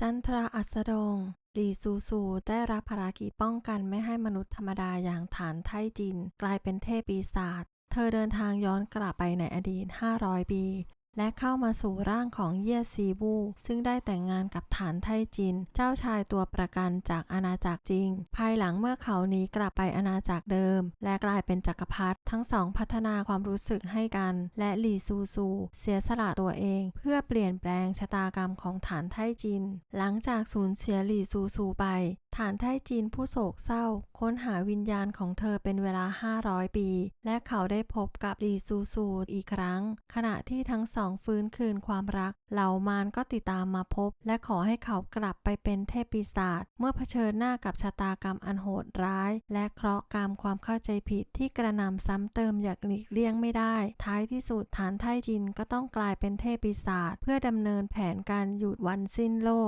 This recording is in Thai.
จันทราอัสดงลีซูซูได้รับภารกิจป้องกันไม่ให้มนุษย์ธรรมดาอย่างฐานไทจิน กลายเป็นเทพปีศาจ เธอเดินทางย้อนกลับไปในอดีต 500 ปี และเข้ามาสู่ร่างของเยี่ยซีบูซึ่งได้แต่งงานกับฐานไทจิน เจ้าชายตัวประกันจากอาณาจักรจริง ภายหลังเมื่อเขานี้กลับไปอาณาจักรเดิม และกลายเป็นจักรพรรดิทั้งสองพัฒนาความรู้สึกให้กัน และหลีซูซู เสียสละตัวเอง เพื่อเปลี่ยนแปลงชะตากรรมของฐานไทจิน หลังจากสูญเสียหลีซูซูไปฐานไทจีนผู้โศกเศร้า ค้นหาวิญญาณของเธอเป็นเวลา 500 ปี และเขาได้พบกับลีซูซูอีกครั้ง ขณะที่ทั้งสองฟื้นคืนความรัก เหล่ามารก็ติดตามมาพบ และขอให้เขากลับไปเป็นเทพปีศาจเมื่อเผชิญหน้ากับชะตากรรมอันโหดร้าย และเคราะห์กรรมความเข้าใจผิดที่กระหนำซ้ำเติมอย่างหลีกเลี่ยงไม่ได้ ท้ายที่สุดฐานไทจินก็ต้องกลายเป็นเทพปีศาจเพื่อดำเนินแผนการหยุดวันสิ้นโลก